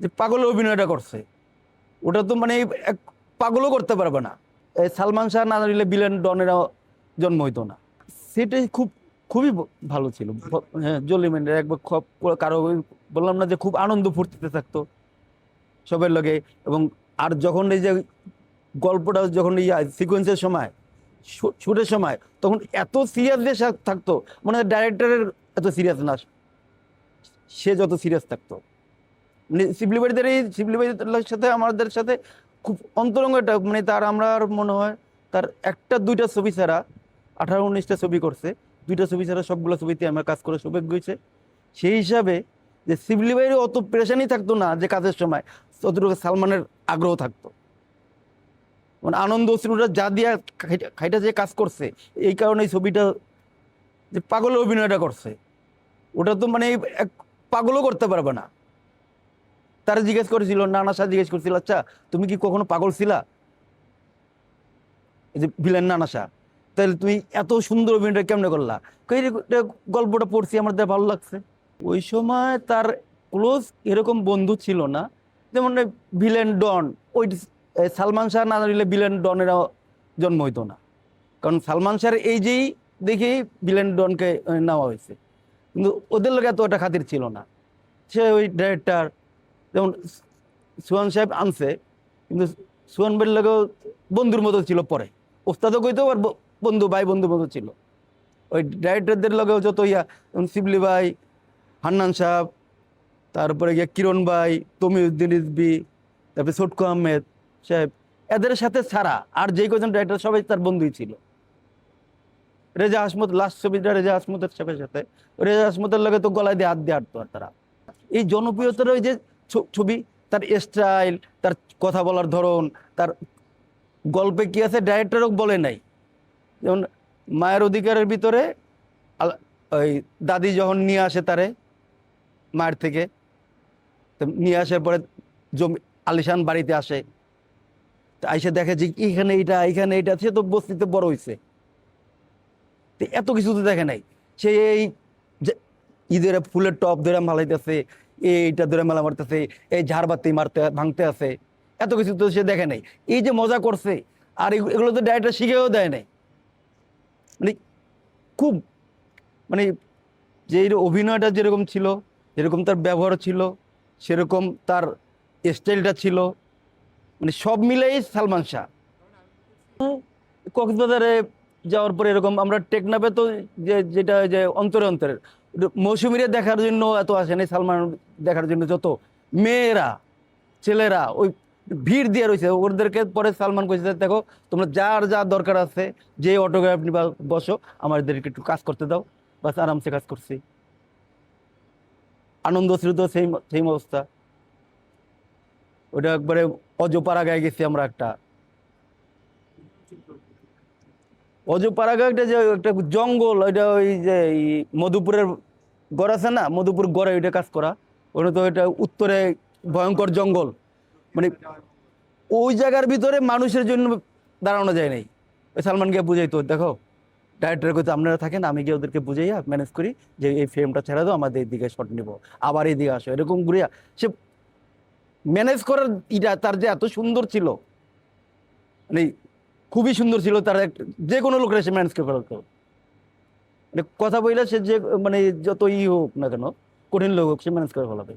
যে পাগলের অভিনয়টা করছে। ওটা তো মানে এক পাগলও করতে পারবে না। এই সালমান শাহ না দিলে বিলেন ডনেরা জন্ম হইতো না। সেটাই খুব, খুবই ভালো ছিল। হ্যাঁ জলিমেন্টের একবার খুব কারও বললাম না যে খুব আনন্দ ফুর্তিতে থাকতো। সবের লগে এবং আর যখন এই যে গল্পটা যখন এই সিকোয়েন্সের সময় শুটের সময়, তখন এত সিরিয়াসনেস থাকতো। মানে ডাইরেক্টরের এত সিরিয়াস না। সে যত সিরিয়াস থাকতো। মানে শিবলি বাড়িদের এই শিবলি সাথে, আমাদের সাথে খুব অন্তরঙ্গ একটা মানে তার আমরা আর মনে হয় তার একটা, দুইটা ছবি ছাড়া, আঠারো, উনিশটা ছবি করছে। দুইটা ছবি ছাড়া সবগুলো ছবিতে আমার কাজ করে সৌভাগ্য হয়েছে। সেই হিসাবে যে শিবলি বাইরে অত প্রেশানি থাকতো না যে কাজের সময় ততটুকু সালমানের আগ্রহ থাকতো। মানে আনন্দ, অশ্রুটা যা দিয়া খাইটা- যে কাজ করছে, এই কারণে ছবিটা যে পাগলের অভিনয়টা করছে। ওটা তো মানে এক পাগলও করতে পারবে না। তারা জিজ্ঞেস করেছিল, নানা শাহ জিজ্ঞেস করছিল আচ্ছা তুমি কি কখনো পাগল ছিলা? এই যে ভিলেন নানা শাহ তাহলে তুমি এত সুন্দর অভিনয়টা কেমনে করলা? গল্পটা পড়ছি আমার দেখে ভালো লাগছে। ওই সময় তার ক্লোজ এরকম বন্ধু ছিল না, যেমন ভিলেন ডন, ওই সালমান শাহ না দিলে ভিলেন ডনেরা জন্ম হইতো না। কারণ সালমান শাহের এই যেই দেখেই ভিলেন ডনকে নেওয়া হয়েছে। কিন্তু ওদের লোক এত একটা খাতির ছিল না। সে ওই ডাইরেক্টর যেমন সুহান সাহেব আনছে, কিন্তু সুহান ভাইয়ের লোকেও বন্ধুর মতো ছিল পরে। ওস্তাদও কইতো আর বন্ধু ভাই বন্ধুর মতো ছিল। ওই ডাইরেক্টরদের লগেও যত ইয়া, যেমন শিবলি ভাই, হান্নান সাহেব, তারপরে গিয়ে কিরণ ভাই তমিউদ্দিন রিজবি তারপরে সটকু আহমেদ সাহেব, এদের সাথে ছাড়া আর যে কজন ডাইরেক্টর সবাই তার বন্ধুই ছিল। রেজা হাসমত লাস্ট ছবিটা রেজা হাসমতের সাথে সাথে। রেজা হাসমতের লগে তো গলায় দিয়ে হাত দিয়ে আটতো আর তারা। এই জনপ্রিয়তার ওই যে ছবি, তার স্টাইল তার কথা বলার ধরন, তার গল্পে কি আছে ডাইরেক্টরও বলে নাই। যেমন মায়ের অধিকারের ভিতরে ওই দাদি যখন নিয়ে আসে তারে, মায়ের থেকে নিয়ে আসার পরে জমি, আলিশান বাড়িতে আসে। তো আইসে দেখে যে এখানে এইটা এখানে এইটা, সে তো বস্তিতে বড় হয়েছে এত কিছু তো দেখে নাই। সে এই যে ঈদের ফুলের টপ ধরে মালাইতেছে এইটা ধরে মেলা মারতেছে, এই ঝাড়বাতি মারতে, ভাঙতে আছে। এত কিছু তো সে দেখে নাই। এই যে মজা করছে, আর এগুলো তো ডাইরেক্টর শিখেও দেয় নাই। মানে খুব মানে যে অভিনয়টা যেরকম ছিল, যেরকম তার ব্যবহার ছিল, সেরকম তার স্টাইলটা ছিল মানে সব মিলেই সালমান শাহ। কক্সবাজারে যাওয়ার পরে এরকম আমরা টেকনাফে তো যে যেটা যে অন্তরে অন্তরের মৌসুমিরে দেখার জন্য এত আসে নাই, সালমান দেখার জন্য যত মেয়েরা, ছেলেরা, ওই ভিড় দিয়ে রয়েছে, ওদেরকে পরে সালমান কইছে দেখো, তোমরা যার যা দরকার আছে, যে অটোগ্রাফ নিবা, বসো আমাদেরকে একটু কাজ করতে দাও, বাস আরামসে কাজ করছি। আনন্দ শ্রুত সেই সেই অবস্থা। ওটা একবারে অজপাড়া গায়ে গেছি আমরা একটা। অজপাড়া গায়ে একটা যে একটা জঙ্গল, ওইটা ওই যে এই মধুপুরের গড় আছে না, মধুপুর গড়ে ওইটা কাজ করা। ওটা তো এটা উত্তরে ভয়ঙ্কর জঙ্গল। মানে ওই জায়গার ভিতরে মানুষের জন্য দাঁড়ানো যায় নাই। ওই সালমানকে বুঝাইতো, দেখো ডাইরেক্টর কইতো আপনারা থাকেন, আমি গিয়ে ওদেরকে বুঝাইয়া ম্যানেজ করি যে এই ফ্রেমটা ছেড়ে দাও, আমাদের এইদিকে শট নিব। আবার এইদিকে আসো। এরকম ঘুরিয়া সে ম্যানেজ করার ইটা তার যে এত সুন্দর ছিল মানে খুবই সুন্দর ছিল তার যে কোনো লোকের সে ম্যানেজ করে মানে কথা বললে সে যে মানে যত ই হোক না কেন, কঠিন লোক হোক সে ম্যানেজ করে ফেলাবে।